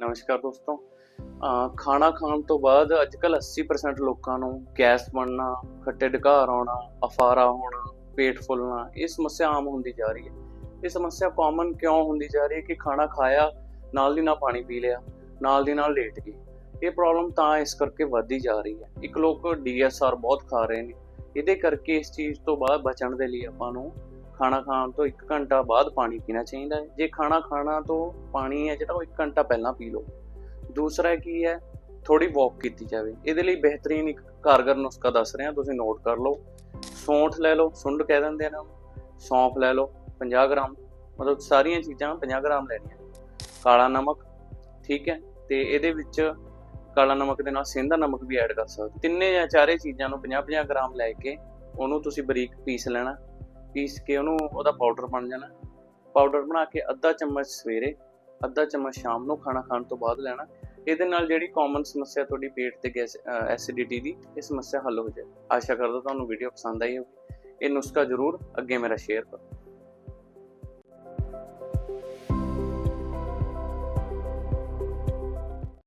ਨਮਸਕਾਰ ਦੋਸਤੋ। ਖਾਣਾ ਖਾਣ ਤੋਂ ਬਾਅਦ ਅੱਜਕੱਲ 80% ਲੋਕਾਂ ਨੂੰ ਗੈਸ ਬਣਨਾ, ਖੱਟੇ ਢਕਾਰ ਆਉਣਾ, ਅਫਾਰਾ ਹੋਣਾ, ਪੇਟ ਫੁੱਲਣਾ, ਇਹ ਸਮੱਸਿਆ ਆਮ ਹੁੰਦੀ ਜਾ ਰਹੀ ਹੈ। ਇਹ ਸਮੱਸਿਆ ਕਾਮਨ ਕਿਉਂ ਹੁੰਦੀ ਜਾ ਰਹੀ ਹੈ ਕਿ ਖਾਣਾ ਖਾਇਆ, ਨਾਲ ਦੀ ਨਾਲ ਪਾਣੀ ਪੀ ਲਿਆ, ਨਾਲ ਦੀ ਨਾਲ ਲੇਟ ਗਏ ਇਹ ਪ੍ਰੋਬਲਮ ਤਾਂ ਇਸ ਕਰਕੇ ਵੱਧਦੀ ਜਾ ਰਹੀ ਹੈ। ਇੱਕ ਲੋਕ ਡੀਐਸਆਰ ਬਹੁਤ ਖਾ ਰਹੇ ਨੇ। ਇਹਦੇ ਕਰਕੇ ਇਸ ਚੀਜ਼ ਤੋਂ ਬਾਅਦ ਬਚਣ ਦੇ ਲਈ ਆਪਾਂ ਨੂੰ ਖਾਣਾ ਖਾਣ ਤੋਂ 1 ਘੰਟਾ ਬਾਅਦ ਪਾਣੀ ਪੀਣਾ ਚਾਹੀਦਾ ਹੈ। ਜੇ ਖਾਣਾ ਖਾਣਾ ਤੋਂ ਪਾਣੀ ਹੈ ਜਿਹੜਾ, ਉਹ 1 ਘੰਟਾ ਪਹਿਲਾਂ ਪੀ ਲਓ। ਦੂਸਰਾ ਕੀ ਹੈ ਥੋੜੀ ਵਾਕ ਕੀਤੀ ਜਾਵੇ। ਇਹਦੇ ਲਈ ਬਿਹਤਰੀਨ ਇੱਕ ਕਾਰਗਰ ਨੁਸਖਾ ਦੱਸ ਰਿਹਾ, ਤੁਸੀਂ ਨੋਟ ਕਰ ਲਓ। ਸੌਂਠ ਲੈ ਲਓ, ਸੁੰਡ ਕਹਿ ਦਿੰਦੇ ਨੇ। ਉਹਨੂੰ ਸੌਂਫ ਲੈ ਲਓ 50 ਗ੍ਰਾਮ। ਮਤਲਬ ਸਾਰੀਆਂ ਚੀਜ਼ਾਂ 50 ਗ੍ਰਾਮ ਲੈਣੀਆਂ। ਕਾਲਾ ਨਮਕ, ਠੀਕ ਹੈ? ਤੇ ਇਹਦੇ ਵਿੱਚ ਕਾਲਾ ਨਮਕ ਦੇ ਨਾਲ ਸਿੰਧਾ ਨਮਕ ਵੀ ਐਡ ਕਰ ਸਕਦੇ ਤਿੰਨੇ ਜਾਂ ਚਾਰੇ ਚੀਜ਼ਾਂ ਨੂੰ 50-50 ਗ੍ਰਾਮ ਲੈ ਕੇ ਉਹਨੂੰ ਤੁਸੀਂ ਬਰੀਕ ਪੀਸ ਲੈਣਾ। ਪੀਸ ਕੇ ਉਹਨੂੰ ਉਹਦਾ ਪਾਊਡਰ ਬਣ ਜਾਣਾ। ਪਾਊਡਰ ਬਣਾ ਕੇ ਅੱਧਾ ਚਮਚ ਸਵੇਰੇ, ਅੱਧਾ ਚਮਚ ਸ਼ਾਮ ਨੂੰ ਖਾਣਾ ਖਾਣ ਤੋਂ ਬਾਅਦ ਲੈਣਾ। ਇਹਦੇ ਨਾਲ ਜਿਹੜੀ ਕਾਮਨ ਸਮੱਸਿਆ ਤੁਹਾਡੀ ਪੇਟ ਤੇ ਗੈਸ ਐਸਿਡਿਟੀ ਦੀ, ਇਹ ਸਮੱਸਿਆ ਹੱਲ ਹੋ ਜਾਏ ਆਸ਼ਾ ਕਰਦਾ ਤੁਹਾਨੂੰ ਵੀਡੀਓ ਪਸੰਦ ਆਈ ਹੋਵੇ। ਇਹ ਨੁਸਖਾ ਜ਼ਰੂਰ ਅੱਗੇ ਮੇਰਾ ਸ਼ੇਅਰ ਕਰੋ।